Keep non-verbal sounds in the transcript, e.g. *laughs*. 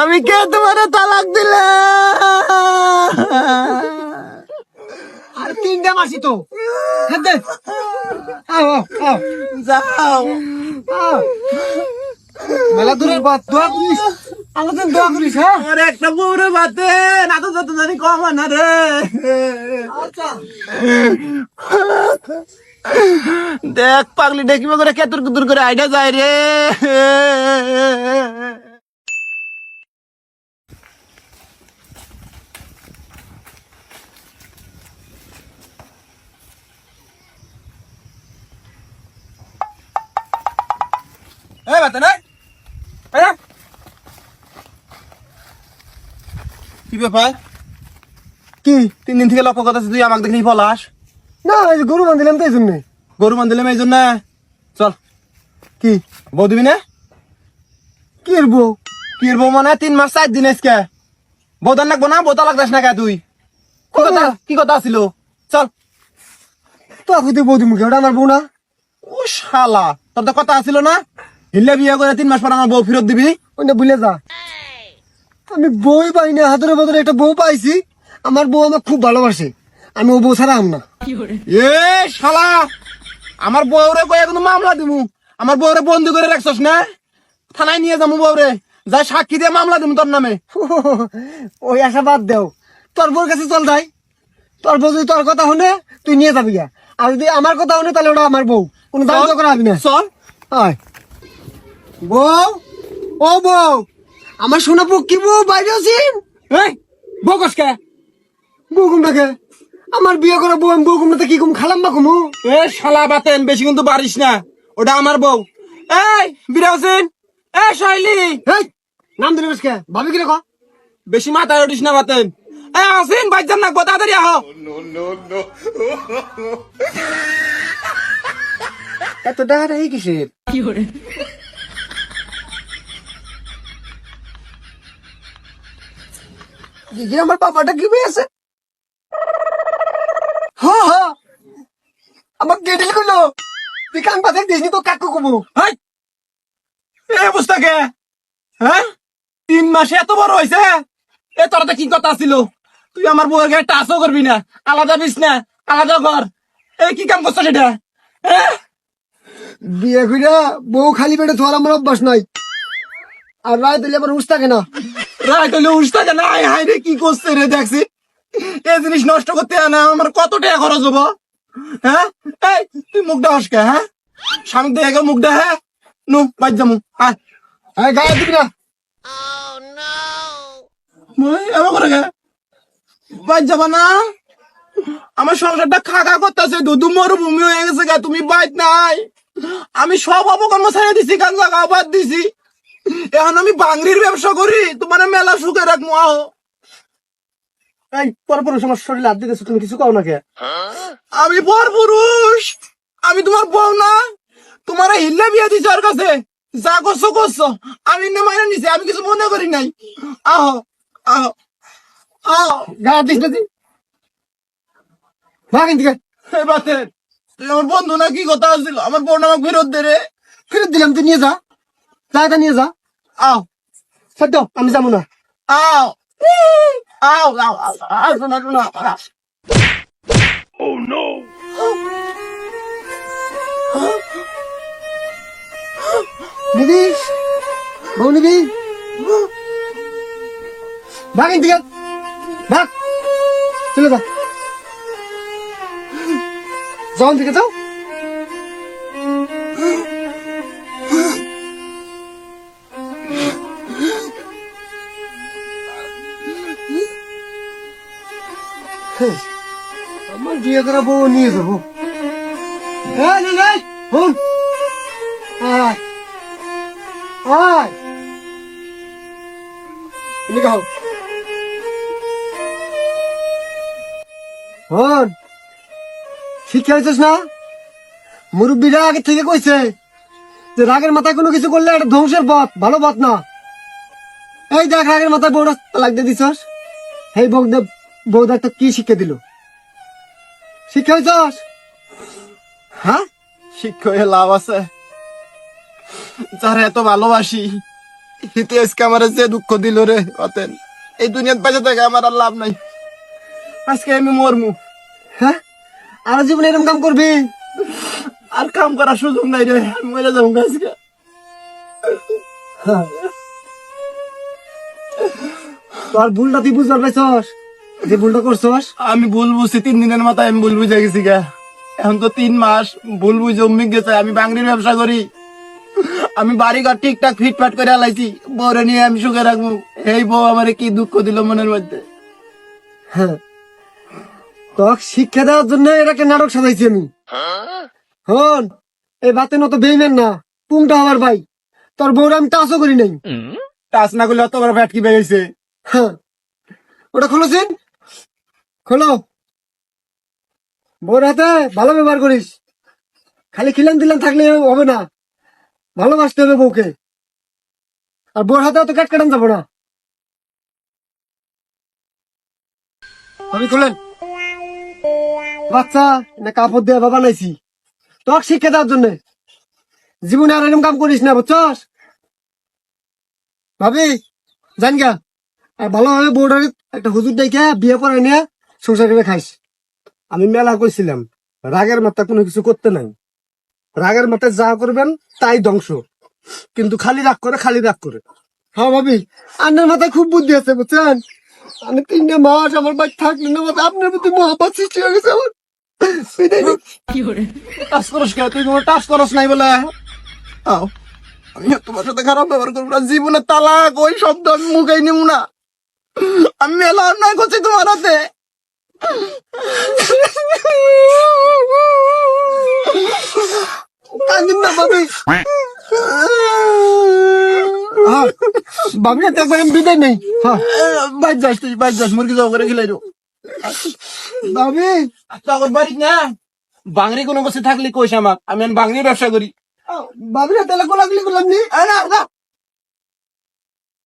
আমি কে তোমার তালাক দিলে? আর তিনটা মাসি তো। হ্যাঁ যাও। মেলা দূরের বাদ দোয়া করিস। আমাদের দোয়া করিস হ্যাঁ? আর একটা বউরে বাতে না তো যত জানি কম না রে। আচ্ছা। দেখ পাগলি দেখিব করে কেতুর কুতুর করে আইডা যায় রে। এই বাতে না এই কি ব্যাপার? কি? তিন দিন থেকে লক্ষ্য কথা তুই আমাকে দেখলি পলাশ। না এই যে গরু বান্ধিলাম তো এই জন্যে। গরু মান দিলাম এই জন্য। চল। কি? বউ দিবি না? কি এর বউ? কি এর বউ মানে তিন মাস চার দিন আজকে। বউদান লাগবো না? বউতা লাগতাস না কে তুই? কি কথা? কি কথা ছিল চল। তো আকুতে বউ দিমুখে ওটা আমার বউ না। ও শালা তোর তো কথা ছিল না? হিল্লে বিয়ে করে তিন মাস পর আমার বউ ফেরত দিবি ওইটা ভুলে যা। আমি বই পাই না হাতের বদলে একটা বউ পাইছি। আমার বউ আমার খুব ভালোবাসে। আমি ও বউ ছাড়া আম না। এ শালা আমার বউরে কয়ে কিন্তু মামলা দিমু? আমার বউরে বন্দি করে রাখছস না? থানায় নিয়ে যাব বউরে। যা সাক্ষী দিয়ে মামলা দিমু তোর নামে। *laughs* ওই আশা বাদ দেও। তোর বউর কাছে চল যাই। তোর বউ যদি তোর কথা শুনে তুই নিয়ে যাবি গা। আর যদি আমার কথা শুনে তাহলে ওটা আমার বউ। কোনো দাম চল। করা হবি না চল। হয় বউ? ও বউ আমার সোনা পক্ষী বউ বাইরে আছেন? এই বউ কসকে? বউ কুমটাকে আমার বিয়ে করা বউ আমি বউ কুমটাতে কি কুম খালাম বা কুমু এ শালা বাতেন বেশি কিন্তু পারিস না। ওটা আমার বউ। এই বিরাউসিন এ শাইলি এই নাম দিলে বেশকে ভাবি কি? রেখো বেশি মাথায় উঠিস না বাতেন এ আসিন বাইজান না তাড়াতাড়ি আহ? এত ডাহার এই কিসের? দিদি আমার পাপাটা কি পেয়েছে। আমার তুই কান পাথর দিসনি তো কাকু কুমু। এ অবস্থা কে? হ্যাঁ? তিন মাসে এত বড় হয়েছে এ তোর কি কথা ছিল? তুই আমার বউয়ের গায়ে টাচও করবি না। আলাদা বিস না আলাদা কর এই কি কাম করছ সেটা? বিয়ে কইরা বউ খালি পেটে ধোয়ার আমার অভ্যাস নাই। আর রায় দিলে আমার হুশ থাকে না। রায় তাহলে উস্তা কেন হাই রে, কি করছে রে, দেখছি। জিনিস নষ্ট করতে না, আমার কত টাকা খরচ হব? হ্যাঁ? এই, তুই মুখ দেওয়াস কে হ্যাঁ? স্বামী দেখে মুখ দে হ্যাঁ? নু যামু হ্যাঁ হ্যাঁ গায়ে দিবি না। না। সংসারটা করতেছে হয়ে গেছে গা, তুমি বাইত নাই। আমি সব অপকর্ম ছেড়ে দিছি কান জায়গা বাদ দিছি। এখন আমি বাংরির ব্যবসা করি, তোমার মেলা সুখে রাখব, আহ। এই পর পর আমার দিতেছো, তুমি কিছু না কে? আমি বর পুরুষ আমি তোমার বউ না, তোমার দিছি ওর কাছে। যা করছ করছ, আমি না নিছি, আমি কিছু মনে করি নাই। আহ আহ আহ গায়ে দিস না তুই ভাগ এদিকে। এই বাতের তুই আমার বন্ধু না কি কথা আছিল? আমার বোন আমাকে ফেরত দে রে। ফেরত দিলাম, তুই নিয়ে যা, এটা নিয়ে যা। আও সত্য আমি যাব না আও আও আও আও শোনা শোনা আও। নিবি বউ নিবি ভাগ এদিকে ভাগ চলে যা যাও দিকে যাও আমার বিয়ে করা বউ নিয়ে যাব। হন। আয়। আয়। হন শিক্ষা হয়েছিস না? মুরব্বীরা আগে থেকে কইছে যে রাগের মাথায় কোনো কিছু করলে এটা ধ্বংসের পথ, ভালো পথ না। এই দেখ রাগের মাথায় বউটা লাগতে দিছস। এই বউদেব বউদা তো কি শিক্ষা দিল? শিক্ষা হয়েছস হ্যাঁ? শিক্ষক হয়ে লাভ আছে। যারা এত ভালোবাসি হিতে আজকে আমার যে দুঃখ দিল রে অতেন এই দুনিয়ার বেঁচে থেকে আমার আর লাভ নাই। আজকে আমি মরমু। হ্যাঁ? আর জীবনে এরকম কাম করবি? আর কাম করার সুযোগ নাই রে আমি মরে যাব আজকে। তোর ভুলটা তুই বুঝবার পাইছস? যে ভুলটা করছস? আমি ভুল বুঝছি তিন দিনের মাথায় আমি ভুল বুঝে গেছি গা। এখন তো তিন মাস ভুল বুঝে অম্মি গেছে আমি বাঙড়ির ব্যবসা করি। আমি বাড়ি ঘর ঠিকঠাক ফিটফাট করে আলাইছি বউরে নিয়ে আমি সুখে রাখব এই বউ আমারে কি দুঃখ দিল মনের মধ্যে? হ্যাঁ। তোকে শিক্ষা দেওয়ার জন্য এটাকে নাটক সাজাইছি আমি। হন এই বাতে নত বেইমেন না পুংটা হবার ভাই। তোর বউরা আমি টাচও করি নাই। টাচ না করলে বড় ফ্যাট কি বেরিয়েছে হ্যাঁ। ওটা খোলোছেন খোলো। বউর হাতে ভালো ব্যবহার করিস। খালি খিলান দিলাম থাকলে হবে না। ভালোবাসতে হবে বউকে। আর বউর হাতে অত কাট কাটান যাব না। আমি খুলেন বাচ্চা না কাপড় দিয়ে বাবা নাইছি। তোকে শিক্ষা দেওয়ার জন্য। জীবনে আর এরকম কাম করিস না, বুঝছস? ভাবি জান গা। আর ভালোভাবে বউটার একটা হুজুর দেখে বিয়ে পরে নিয়ে সংসার করে খাইস। আমি মেলা কইছিলাম রাগের মাথা কোনো কিছু করতে নাই। রাগের মাথায় যা করবেন তাই ধ্বংস। কিন্তু খালি রাগ করে খালি রাগ করে। হ্যাঁ ভাবি আপনার মাথায় খুব বুদ্ধি আছে বুঝছেন? আমি তিনটে মাস আমার বাড়ি থাকলে না আপনার প্রতি মহাপাত সৃষ্টি হয়ে গেছে আমার। করস তুই টাচ করস নাই বলে। আও আমি তোমার সাথে খারাপ ব্যবহার করব না। জীবনে তালাক ওই শব্দ আমি মুখেই নিব না। আমি মেলা অন্যায় করছি তোমার হাতে। কান্দিন না ভাবি ভাবি একবার আমি বিদায় নেই। হ্যাঁ। বাইর যাস তুই বাইর যাস মুরগি যাও করে খেলাই ভাবি তখন বাড়ি না? বাংরি কোনো বসে থাকলে কইস আমাক আমি বাংরির ব্যবসা করি। ভাবিরা তাহলে গোলাগুলি করলাম নি? না, না,